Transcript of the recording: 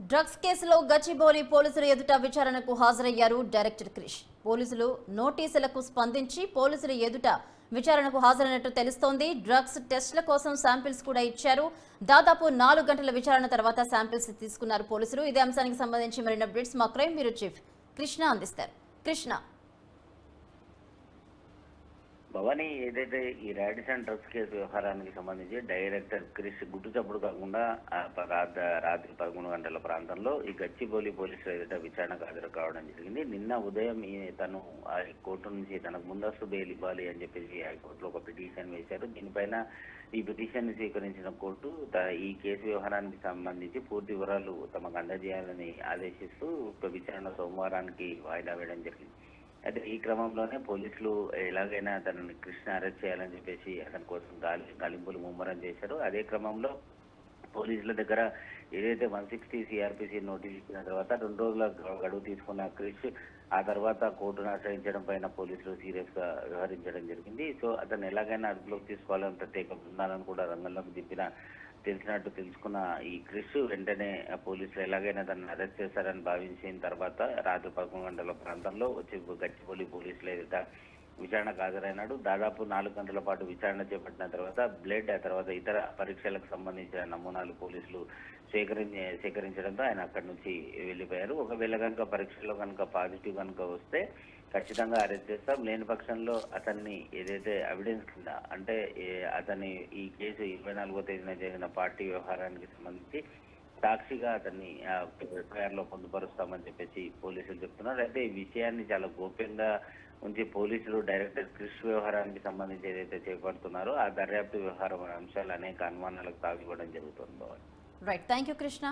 Drugs కేసులో గచ్చిబౌలి పోలీసుల ఎదుట విచారణకు హాజరయ్యారు డైరెక్టర్ క్రిష్. పోలీసులు నోటీసులకు స్పందించి పోలీసుల ఎదుట విచారణకు హాజరైనట్టు తెలుస్తోంది. డ్రగ్స్ టెస్టుల కోసం శాంపిల్స్ కూడా ఇచ్చారు. దాదాపు నాలుగు గంటల విచారణ తర్వాత శాంపిల్స్ తీసుకున్నారు పోలీసులు. ఇదే అంశానికి సంబంధించి మరిన్ని అప్డేట్స్ మా క్రైమ్ బ్యూరో చీఫ్ కృష్ణ అందిస్తారు. కృష్ణ. భవానీ ఏదైతే ఈ రాడిసన్ డ్రగ్స్ కేసు వ్యవహారానికి సంబంధించి డైరెక్టర్ క్రిష్ గుట్టు చప్పుడు కాకుండా రాత- రాత్రి పదకొండు గంటల ప్రాంతంలో ఈ గచ్చిబౌలి పోలీసులు ఏదైతే విచారణకు హాజరు కావడం జరిగింది. నిన్న ఉదయం ఈ తను ఆ కోర్టు నుంచి తనకు ముందస్తు బెయిల్ ఇవ్వాలి అని చెప్పేసి హైకోర్టులో ఒక పిటిషన్ వేశారు. దీనిపైన ఈ పిటిషన్ స్వీకరించిన కోర్టు ఈ కేసు వ్యవహారానికి సంబంధించి పూర్తి వివరాలు తమకు అందజేయాలని ఆదేశిస్తూ ఒక విచారణ సోమవారానికి వాయిదా వేయడం జరిగింది. అయితే ఈ క్రమంలోనే పోలీసులు ఎలాగైనా అతను కృష్ణ అరెస్ట్ చేయాలని చెప్పేసి అతని కోసం గాలి గాలింపులు ముమ్మరం చేశారు. అదే క్రమంలో పోలీసుల దగ్గర ఏదైతే వన్ సిక్స్టీ సిఆర్పిసి నోటీస్ ఇచ్చిన తర్వాత రెండు రోజుల గడువు తీసుకున్న క్రిష్ ఆ తర్వాత కోర్టును ఆశ్రయించడం పైన పోలీసులు సీరియస్గా వ్యవహరించడం జరిగింది. సో అతను ఎలాగైనా అదుపులోకి తీసుకోవాలని ప్రత్యేక బృందాలను కూడా రంగంలోకి దింపిన తెలిసినట్టు తెలుసుకున్న ఈ క్రిష్ వెంటనే పోలీసులు ఎలాగైనా దాన్ని అరెస్ట్ చేశారని భావించిన తర్వాత రాత్రి పదకొండు గంటల ప్రాంతంలో వచ్చి గచ్చిపల్లి పోలీసులు ఎదుట విచారణకు హాజరైనాడు. దాదాపు నాలుగు గంటల పాటు విచారణ చేపట్టిన తర్వాత బ్లడ్ ఆ తర్వాత ఇతర పరీక్షలకు సంబంధించిన నమూనాలు పోలీసులు సేకరించి సేకరించడంతో ఆయన అక్కడి నుంచి వెళ్ళిపోయారు. ఒకవేళ కనుక పరీక్షలో కనుక పాజిటివ్ కనుక వస్తే ఖచ్చితంగా అరెస్ట్ చేస్తాం. లేని పక్షంలో అతన్ని ఏదైతే ఎవిడెన్స్ కింద అంటే అతని ఈ కేసు ఇరవై నాలుగో తేదీన జరిగిన పార్టీ వ్యవహారానికి సంబంధించి సాక్షిగా అతన్ని ఎఫ్ఐఆర్లో పొందుపరుస్తామని చెప్పేసి పోలీసులు చెప్తున్నారు. అయితే ఈ విషయాన్ని చాలా గోప్యంగా ఉంచి పోలీసులు డైరెక్టర్ క్రిష్ వ్యవహారానికి సంబంధించి ఏదైతే చేపడుతున్నారో ఆ దర్యాప్తు వ్యవహారం అంశాలు అనేక అనుమానాలకు తావివ్వడం జరుగుతుంది. Right thank you Krishna